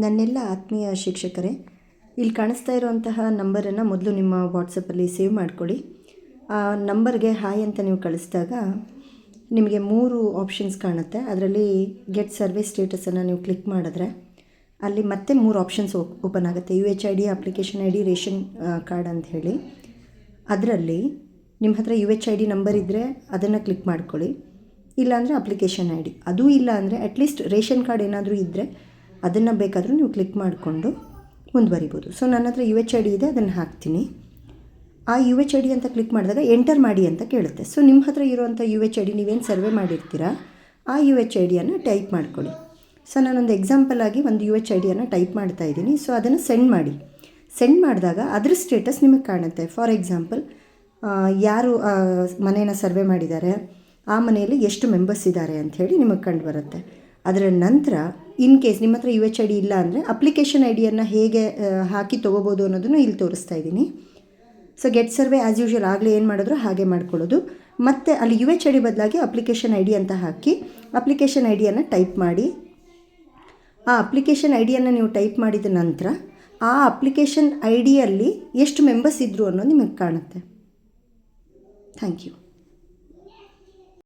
ನನ್ನೆಲ್ಲ ಆತ್ಮೀಯ ಶಿಕ್ಷಕರೇ, ಇಲ್ಲಿ ಕಾಣಿಸ್ತಾ ಇರುವಂತಹ ನಂಬರನ್ನು ಮೊದಲು ನಿಮ್ಮ ವಾಟ್ಸಪ್ಪಲ್ಲಿ ಸೇವ್ ಮಾಡಿಕೊಳ್ಳಿ. ಆ ನಂಬರ್ಗೆ ಹಾಯ್ ಅಂತ ನೀವು ಕಳಿಸಿದಾಗ ನಿಮಗೆ ಮೂರು ಆಪ್ಷನ್ಸ್ ಕಾಣುತ್ತೆ. ಅದರಲ್ಲಿ ಗೆಟ್ ಸರ್ವಿಸ್ ಸ್ಟೇಟಸನ್ನು ನೀವು ಕ್ಲಿಕ್ ಮಾಡಿದ್ರೆ ಅಲ್ಲಿ ಮತ್ತೆ ಮೂರು ಆಪ್ಷನ್ಸ್ ಓಪನ್ ಆಗುತ್ತೆ. U H I D application I D ration card ಅಂತ ಹೇಳಿ. ಅದರಲ್ಲಿ ನಿಮ್ಮ ಹತ್ರ U H I D number ಇದ್ದರೆ ಅದನ್ನು ಕ್ಲಿಕ್ ಮಾಡ್ಕೊಳ್ಳಿ. ಇಲ್ಲಾಂದರೆ ಅಪ್ಲಿಕೇಶನ್ ಐ ಡಿ ಅದೂ ಇಲ್ಲ ಅಂದರೆ ಅಟ್ಲೀಸ್ಟ್ ರೇಷನ್ ಕಾರ್ಡ್ ಏನಾದರೂ ಇದ್ದರೆ ಅದನ್ನು ಬೇಕಾದರೂ ನೀವು ಕ್ಲಿಕ್ ಮಾಡಿಕೊಂಡು ಮುಂದುವರಿಬೋದು. ಸೊ ನನ್ನ ಹತ್ರ ಯು ಎಚ್ ಐ ಡಿ ಇದೆ, ಅದನ್ನು ಹಾಕ್ತೀನಿ. ಆ ಯು ಎಚ್ ಐ ಡಿ ಅಂತ ಕ್ಲಿಕ್ ಮಾಡಿದಾಗ ಎಂಟರ್ ಮಾಡಿ ಅಂತ ಕೇಳುತ್ತೆ. ಸೊ ನಿಮ್ಮ ಹತ್ರ ಇರುವಂಥ ಯು ಎಚ್ ಐ ಡಿ ನೀವೇನು ಸರ್ವೆ ಮಾಡಿರ್ತೀರಾ, ಆ ಯು ಎಚ್ ಐ ಡಿಯನ್ನು ಟೈಪ್ ಮಾಡ್ಕೊಳ್ಳಿ. ಸೊ ನಾನೊಂದು ಎಕ್ಸಾಂಪಲ್ ಆಗಿ ಒಂದು ಯು ಎಚ್ ಐ ಡಿಯನ್ನು ಟೈಪ್ ಮಾಡ್ತಾ ಇದ್ದೀನಿ. ಸೊ ಅದನ್ನು ಸೆಂಡ್ ಮಾಡಿ. ಸೆಂಡ್ ಮಾಡಿದಾಗ ಅದ್ರ ಸ್ಟೇಟಸ್ ನಿಮಗೆ ಕಾಣುತ್ತೆ. ಫಾರ್ ಎಕ್ಸಾಂಪಲ್ ಯಾರು ಮನೆಯನ್ನು ಸರ್ವೆ ಮಾಡಿದ್ದಾರೆ, ಆ ಮನೆಯಲ್ಲಿ ಎಷ್ಟು ಮೆಂಬರ್ಸ್ ಇದ್ದಾರೆ ಅಂಥೇಳಿ ನಿಮಗೆ ಕಂಡು ಬರುತ್ತೆ. ಅದರ ನಂತರ ಇನ್ ಕೇಸ್ ನಿಮ್ಮ ಹತ್ರ ಯು ಎಚ್ ಐ ಡಿ ಇಲ್ಲ ಅಂದರೆ ಅಪ್ಲಿಕೇಶನ್ ಐ ಡಿಯನ್ನು ಹೇಗೆ ಹಾಕಿ ತೊಗೋಬೋದು ಅನ್ನೋದನ್ನು ಇಲ್ಲಿ ತೋರಿಸ್ತಾ ಇದ್ದೀನಿ. So get survey as usual ಆಗಲೇ ಏನು ಮಾಡಿದ್ರು ಹಾಗೆ ಮಾಡ್ಕೊಳ್ಳೋದು. ಮತ್ತು ಅಲ್ಲಿ ಯು ಎಚ್ ಐ ಡಿ ಬದಲಾಗಿ ಅಪ್ಲಿಕೇಶನ್ ಐ ಡಿ ಅಂತ ಹಾಕಿ ಅಪ್ಲಿಕೇಶನ್ ಐ ಡಿಯನ್ನು ಟೈಪ್ ಮಾಡಿ. ಆ ಅಪ್ಲಿಕೇಶನ್ ಐ ಡಿಯನ್ನು ನೀವು ಟೈಪ್ ಮಾಡಿದ ನಂತರ ಆ ಅಪ್ಲಿಕೇಶನ್ ಐ ಡಿಯಲ್ಲಿ ಎಷ್ಟು ಮೆಂಬರ್ಸ್ ಇದ್ದರು ಅನ್ನೋದು ನಿಮಗೆ ಕಾಣುತ್ತೆ. Thank you